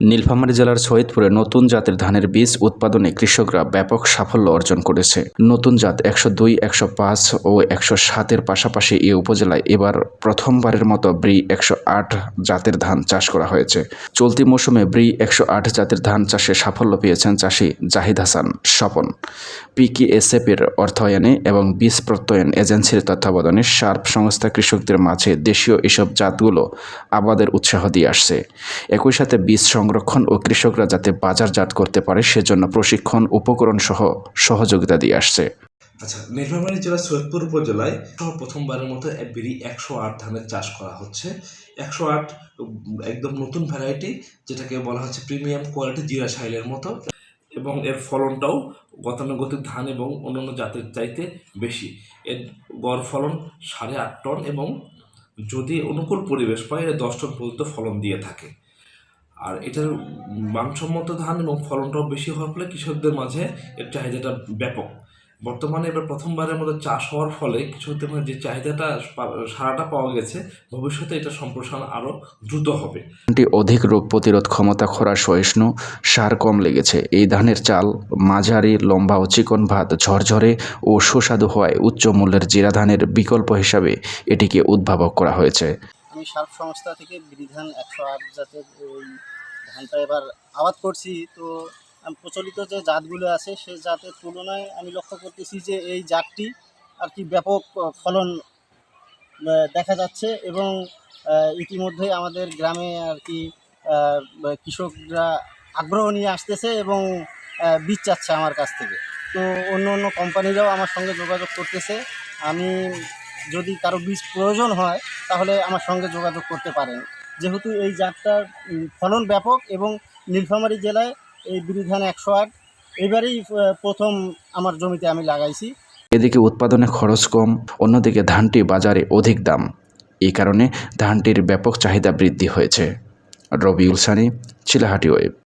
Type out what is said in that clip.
নীলফামারী জেলার সৈয়দপুরে নতুন জাতের ধানের বীজ উৎপাদনে কৃষকরা ব্যাপক সাফল্য অর্জন করেছে। নতুন জাত একশো দুই, একশো পাঁচ ও একশো সাতের পাশাপাশি এই উপজেলায় এবার প্রথমবারের মতো ব্রি একশো আট জাতের ধান চাষ করা হয়েছে। চলতি মৌসুমে ব্রি একশো আট জাতের ধান চাষে সাফল্য পেয়েছেন চাষি জাহিদ হাসান স্বপন। পিকিএসএফ এর অর্থায়নে এবং বীজ প্রত্যয়ন এজেন্সির তত্ত্বাবধানে শার্প সংস্থা কৃষকদের মাঝে দেশীয় এসব জাতগুলো আবাদের উৎসাহ দিয়ে আসছে। একই সাথে বীজ সংরক্ষণ ও কৃষকরা যাতে বাজারজাত করতে পারে সেজন্য প্রশিক্ষণ, উপকরণ সহ সহযোগিতা দিয়ে আসছে। আচ্ছা নীলফামারী জেলার সৈয়দপুর উপজেলায় প্রথমবারের মতো বিড়ি একশো আট ধানের চাষ করা হচ্ছে। একশো আট একদম নতুন ভ্যারাইটি যেটাকে বলা হচ্ছে প্রিমিয়াম কোয়ালিটি জিরা সাইলের মতো। এবং এর ফলনটাও গতানুগতিক ধান এবং অন্যান্য জাতের চাইতে বেশি। এর গড় ফলন সাড়ে আট টন এবং যদি অনুকূল পরিবেশ পায় এটা দশ টন পর্যন্ত ফলন দিয়ে থাকে। আর এটার মানসম্মত ধান এবং ফলনটাও বেশি হওয়ার ফলে কৃষকদের মাঝে এর চাহিদাটা ব্যাপক। বর্তমানে এবার প্রথমবারের মতো চাষ হওয়ার ফলে কৃষকদের মধ্যে যে চাহিদাটা সারাটা পাওয়া গেছে ভবিষ্যতে এটা সম্প্রসারণ আরও দ্রুত হবে। ধানটি অধিক রোগ প্রতিরোধ ক্ষমতা খরা সহিষ্ণু সার কম লেগেছে। এই ধানের চাল মাঝারি লম্বা ও চিকন ভাত ঝরঝরে ও সুস্বাদু হওয়ায় উচ্চ মূল্যের জিরা ধানের বিকল্প হিসাবে এটিকে উদ্ভাবক করা হয়েছে। আমি সার্ক সংস্থা থেকে বিধান একশো আট জাতের ওই ধানটা এবার আবাদ করছি। তো প্রচলিত যে জাতগুলো আছে সেই জাতের তুলনায় আমি লক্ষ্য করতেছি যে এই জাতটি আর কি ব্যাপক ফলন দেখা যাচ্ছে এবং ইতিমধ্যে আমাদের গ্রামে আর কি কৃষকরা আগ্রহ নিয়ে আসতেছে এবং বীজ চাচ্ছে আমার কাছ থেকে। তো অন্য অন্য কোম্পানিরাও আমার সঙ্গে যোগাযোগ করতেছে। আমি যদি কারও বীজ প্রয়োজন হয়, তাহলে আমার সঙ্গে যোগাযোগ করতে পারেন। যেহেতু এই জাতটার ফলন ব্যাপক এবং নীলফামারী জেলায় এই বিরিধান একশো আট। এবারেই প্রথম আমার জমিতে আমি লাগাইছি। এদিকে উৎপাদনে খরচ কম, অন্যদিকে ধানটি বাজারে অধিক দাম। এই কারণে ধানটির ব্যাপক চাহিদা বৃদ্ধি হয়েছে। রবিউল সানি চিলাহাটি ওয়েব।